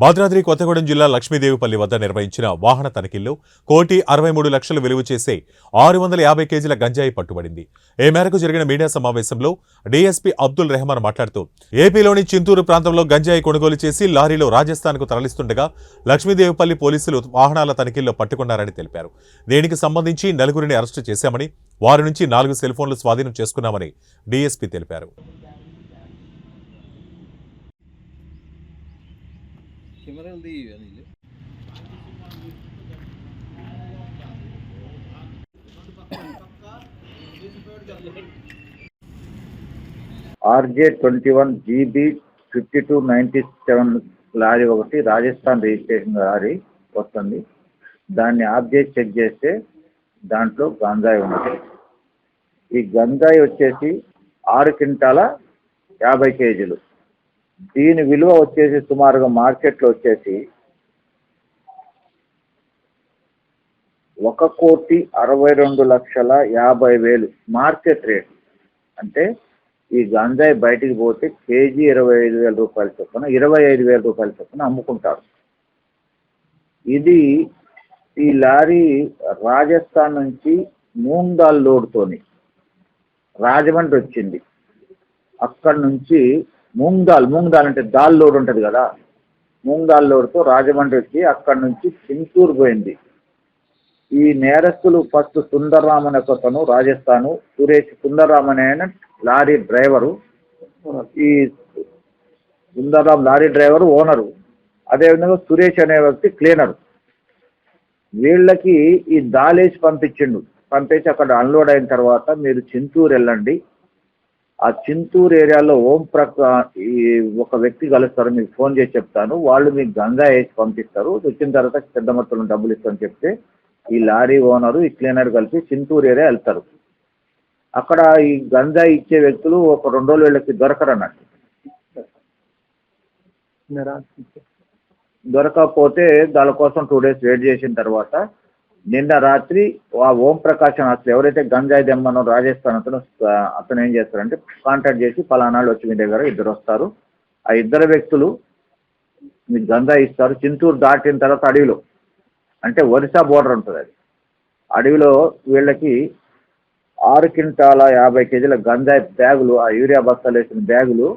భద్రాద్రి కొత్తగూడెం జిల్లా లక్ష్మీదేవిపల్లి వద్ద నిర్వహించిన వాహన తనిఖీల్లో కోటి అరవై మూడు లక్షలు విలువ చేసే ఆరు వందల యాభై కేజీల గంజాయి పట్టుబడింది. ఈ మేరకు జరిగిన మీడియా సమావేశంలో డీఎస్పీ అబ్దుల్ రెహమాన్ మాట్లాడుతూ ఏపీలోని చింతూరు ప్రాంతంలో గంజాయి కొనుగోలు చేసి లారీలో రాజస్థాన్కు తరలిస్తుండగా లక్ష్మీదేవిపల్లి పోలీసులు వాహనాల తనిఖీల్లో పట్టుకున్నారని తెలిపారు. దీనికి సంబంధించి నలుగురిని అరెస్టు చేశామని వారి నుంచి నాలుగు సెల్ ఫోన్లు స్వాధీనం చేసుకున్నామని డీఎస్పీ తెలిపారు. కెమెరాలు తీ RJ twenty one GB fifty two ninety seven lorry ఒకటి రాజస్థాన్ రిజిస్ట్రేషన్ లారీ వస్తుంది. దాన్ని ఆఫ్ చేసి చెక్ చేస్తే దాంట్లో గంజాయి ఉన్నది ఈ గంజాయి వచ్చేసి ఆరు క్వింటాల యాభై కేజీలు. దీని విలువ వచ్చేసి సుమారుగా మార్కెట్లో వచ్చేసి ఒక కోటి అరవై రెండు లక్షల యాభై వేలు మార్కెట్ రేట్. అంటే ఈ గంజాయి బయటికి పోతే కేజీ ఇరవై ఐదు వేల రూపాయల చొప్పున ఇరవై ఐదు వేల రూపాయల చొప్పున అమ్ముకుంటారు. ఇది ఈ లారీ రాజస్థాన్ నుంచి మూంగాల్ లోడ్తోని రాజమండ్రి వచ్చింది. అక్కడి నుంచి మూంగాల్ మూంగాల్ అంటే దాల్ లోడ్ ఉంటుంది కదా? మూంగాల్ లోడ్తో రాజమండ్రి వచ్చి నుంచి చింతూరు పోయింది. ఈ నేరస్తులు ఫస్ట్ సుందర్రామ్ అనే ఒకతను రాజస్థాను. సురేష్ సుందర్రామ్ అనే లారీ డ్రైవరు. ఈ సుందర్రామ్ లారీ డ్రైవరు ఓనరు. అదేవిధంగా సురేష్ అనే వ్యక్తి క్లీనరు. వీళ్ళకి ఈ దాలేసి పంపించిండు. పంపించి అక్కడ అన్లోడ్ అయిన తర్వాత మీరు చింతూరు వెళ్ళండి. ఆ చింతూరు ఏరియాలో ఓం ప్రకా ఈ ఒక వ్యక్తి కలుస్తారు మీకు ఫోన్ చేసి చెప్తాను. వాళ్ళు మీకు గంగా వేసి పంపిస్తారు. వచ్చిన తర్వాత పెద్ద మొత్తంలో డబ్బులు ఇస్తామని చెప్తే ఈ లారీ ఓనరు ఈ క్లీనర్ కలిపి చింతూరు ఏరియా వెళ్తారు. అక్కడ ఈ గంజా ఇచ్చే వ్యక్తులు ఒక రెండు రోజులు వీళ్ళకి దొరకరు అన్నట్టు దొరకకపోతే దాని కోసం టూ డేస్ వెయిట్ చేసిన తర్వాత నిన్న రాత్రి ఆ ఓం ప్రకాశం అసలు ఎవరైతే గంజాయి దెమ్మనో రాజస్థాన్ అతను అతను ఏం చేస్తారంటే కాంటాక్ట్ చేసి పలానాళ్ళు వచ్చి మీ దగ్గర ఇద్దరు వస్తారు. ఆ ఇద్దరు వ్యక్తులు మీకు గంజాయి ఇస్తారు. చింతూరు దాటిన తర్వాత అడవిలో అంటే ఒరిస్సా బోర్డర్ ఉంటుంది అది. అడవిలో వీళ్ళకి ఆరు క్వింటాల యాభై కేజీల గంజాయి బ్యాగులు ఆ యూరియా బస్తాలు వేసిన బ్యాగులు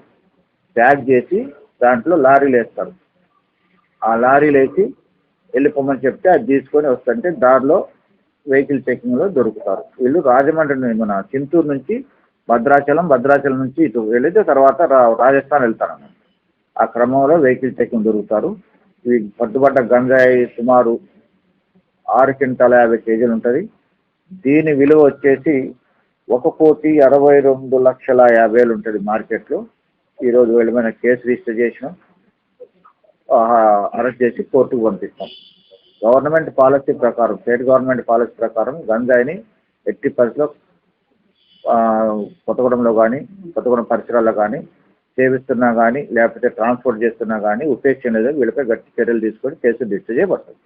ప్యాక్ చేసి దాంట్లో లారీలు వేస్తారు. ఆ లారీలు వేసి వెళ్ళిపోమని చెప్తే అది తీసుకొని వస్తుంటే దారిలో వెహికల్ చెకింగ్లో దొరుకుతారు. వీళ్ళు రాజమండ్రి మన చింతూరు నుంచి భద్రాచలం భద్రాచలం నుంచి ఇటు వెళ్ళితే తర్వాత రా- రాజస్థాన్ వెళ్తారు. ఆ క్రమంలో వెహికల్ చెకింగ్ దొరుకుతారు. ఇవి పట్టుబడ్డ గంజాయి సుమారు ఆరు క్వింటాల యాభై కేజీలు ఉంటుంది. దీని విలువ వచ్చేసి ఒక కోటి అరవై రెండు లక్షల యాభై వేలు ఉంటుంది మార్కెట్లో. ఈరోజు వెళ్ళమైన కేసు రిజిస్టర్ చేసినాం. అరెస్ట్ చేసి కోర్టుకు పంపిస్తాం. గవర్నమెంట్ పాలసీ ప్రకారం స్టేట్ గవర్నమెంట్ పాలసీ ప్రకారం గంజాయిని ఎట్టి పరిస్థితిలో కొత్తగూడెంలో కానీ కొత్తగూడెం పరిసరాల్లో కానీ సేవిస్తున్నా కానీ లేకపోతే ట్రాన్స్పోర్ట్ చేస్తున్నా కానీ ఉపేక్షణ లేదు. వీళ్ళపై గట్టి చర్యలు తీసుకొని కేసు రిజిస్టర్ చేయబడుతుంది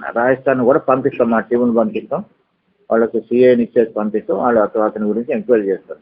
రాజస్థాన్ కూడా పంపిస్తాం. మా టీంను పంపిస్తాం. వాళ్ళకి సిఐని ఇచ్చేసి పంపిస్తాం. వాళ్ళు అతని గురించి ఎంక్వైరీ చేస్తారు